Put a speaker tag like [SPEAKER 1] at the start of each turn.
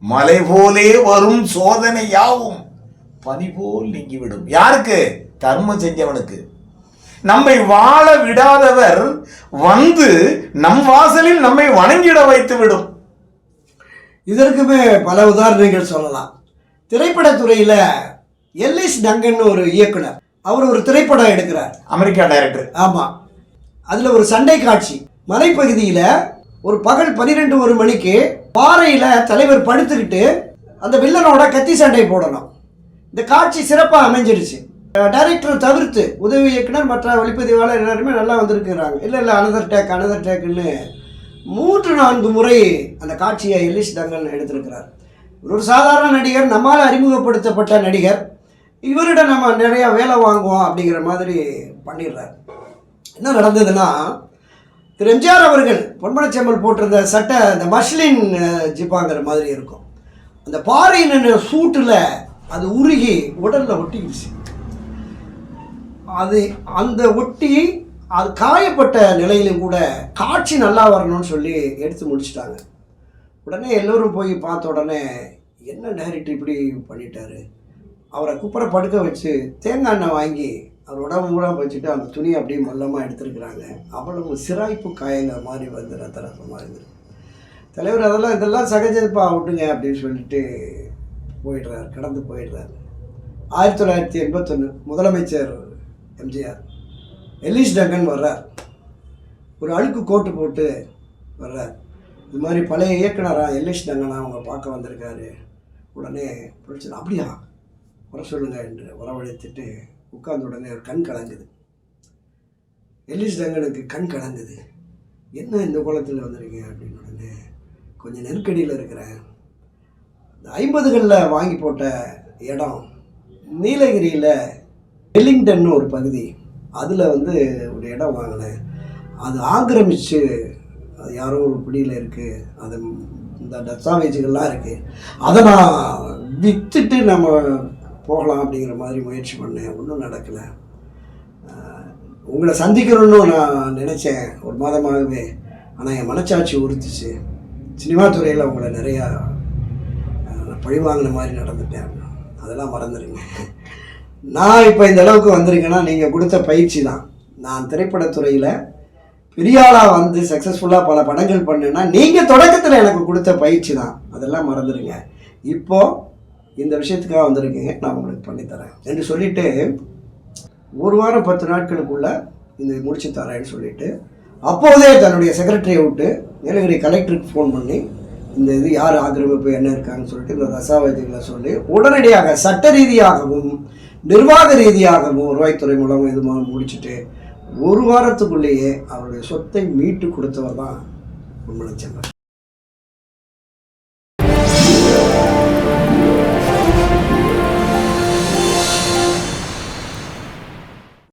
[SPEAKER 1] மலை போலே வரும் சோதனை யாவும் பனி போல் நீங்கிவிடும். யாருக்கு? தர்மம் செஞ்சவனுக்கு. நம்மை வாழ விடாதவர் வந்து நம் வாசலில் நம்மை வணங்கிட வைத்து விடும்
[SPEAKER 2] இதற்குமே பல உதாரணங்கள் சொல்லலாம். திரைப்படத்துறையில் எல்லிஸ் டங்கன் ஒரு இயக்குனர். அவர் ஒரு திரைப்படம் எடுக்கிறார்.
[SPEAKER 1] America director.
[SPEAKER 2] ஆமாம் அதில் ஒரு சண்டை காட்சி. மலைப்பகுதியில் ஒரு பகல் பன்னிரெண்டு ஒரு மணிக்கு பாறையில் தலைவர் படுத்துக்கிட்டு அந்த வில்லனோட கத்தி சண்டை போடணும். இந்த காட்சி சிறப்பாக அமைஞ்சிருச்சு. டைரக்டர் தவிர்த்து உதவி இயக்குனர் மற்ற ஒளிப்பதிவாளர் எல்லாருமே நல்லா வந்திருக்கிறாங்க. இல்லை இல்லை அனதர் டேக் அனதர் டேக்குன்னு மூன்று நான்கு முறை அந்த காட்சியை எல்லிஸ் தங்கல் எடுத்திருக்கிறார். இவர் ஒரு சாதாரண நடிகர் நம்மால் அறிமுகப்படுத்தப்பட்ட நடிகர். இவரிடம் நம்ம நிறையா வேலை வாங்குவோம் அப்படிங்கிற மாதிரி பண்ணிடுறார். என்ன நடந்ததுன்னா திரு எம்ஜிஆர் அவர்கள் பொன்மனச்செம்மல் போட்டிருந்த சட்டை அந்த மஷ்லின் ஜிப்பாங்கிற மாதிரி இருக்கும். அந்த பாறை நின்று சூட்டில் அது உருகி உடலில் ஒட்டிக்கிடுச்சு. அது அந்த ஒட்டி அது காயப்பட்ட நிலையிலும் கூட காட்சி நல்லா வரணும்னு சொல்லி எடுத்து முடிச்சிட்டாங்க. உடனே எல்லோரும் போய் பார்த்த உடனே என்ன டேரக்டர் இப்படி பண்ணிட்டாரு? அவரை குப்புற படுக்க வச்சு தேங்காய் எண்ணெய் வாங்கி அவர் உடம்பு பூரா வச்சுட்டு அந்த துணி அப்படியே மல்லமாக எடுத்துருக்குறாங்க. அவ்வளவு சிராய்ப்பு காயங்கள் மாதிரி வந்து ரத்த ரத்தமாக இருந்தது தலைவர் அதெல்லாம் இதெல்லாம் சகஜப்பா விட்டுங்க அப்படின்னு சொல்லிட்டு போயிடுறாரு கடந்து போயிடுறாரு. ஆயிரத்தி தொள்ளாயிரத்தி எண்பத்தொன்று முதலமைச்சர் எம்ஜிஆர் எல்லிஸ் டங்கன் வர்றார். ஒரு அழுக்கு கோட்டு போட்டு வர்றார். இது மாதிரி பழைய இயக்குனராக எல்லிஸ் டங்கனா அவங்க பார்க்க வந்திருக்காரு. உடனே புரட்சி அப்படியா? வர சொல்லுங்கள் என்று வரவழைத்துட்டு உட்கார்ந்த உடனே ஒரு கண் கலங்குது. எல்லிஸ் டங்கனுக்கு கண் கலங்குது. என்ன இந்த கோலத்தில் வந்திருக்கீங்க? அப்படின்னு உடனே கொஞ்சம் நெருக்கடியில் இருக்கிறேன் இந்த ஐம்பதுகளில் வாங்கி போட்ட இடம் நீலகிரியில் வெல்லிங்டன்னு ஒரு பகுதி. அதில் வந்து ஒரு இடம் வாங்கினேன். அது ஆக்கிரமிச்சு அது யாரோ ஒரு பிடியில் இருக்குது அது இந்த டஸ்டாவேஜுகள்லாம் இருக்குது அதை நான் விற்றுட்டு நம்ம போகலாம் அப்படிங்கிற மாதிரி முயற்சி பண்ணேன். ஒன்றும் நடக்கலை. உங்களை சந்திக்கணும்னு நான் நினச்சேன். ஒரு மாதமாகவே. ஆனால் என் மனச்சாட்சி உறுத்துச்சு. சினிமா துறையில் உங்களை நிறையா பழி வாங்கின மாதிரி நடந்துட்டேன். அதெல்லாம் மறந்துடுங்க. நான் இப்போ இந்த அளவுக்கு வந்திருக்கேன்னா நீங்கள் கொடுத்த பயிற்சி தான். நான் திரைப்படத்துறையில் பெரிய ஆளாக வந்து சக்ஸஸ்ஃபுல்லாக பல படங்கள் பண்ணேன்னா நீங்கள் தொடக்கத்தில் எனக்கு கொடுத்த பயிற்சி தான். அதெல்லாம் மறந்துடுங்க. இப்போது இந்த விஷயத்துக்காக வந்திருக்கீங்க நான் உங்களுக்கு பண்ணித்தரேன் என்று சொல்லிவிட்டு ஒரு வாரம் பத்து நாட்களுக்குள்ள இந்த முடிச்சு தரேன்னு சொல்லிட்டு அப்போதே தன்னுடைய செக்ரட்டரியை விட்டு நீலகிரி கலெக்டருக்கு ஃபோன் பண்ணி இந்த இது யார் ஆக்கிரமிப்பு என்ன இருக்காங்கன்னு சொல்லிட்டு இந்த தசாவதிகளை சொல்லி உடனடியாக சட்ட ரீதியாகவும் நிர்வாக ரீதியாகவும் வருவாய்த்துறை மூலம் இது முடிச்சுட்டு ஒரு வாரத்துக்குள்ளேயே அவருடைய சொத்தை மீட்டு கொடுத்தவர் தான் பொன்மனச்செல்வன்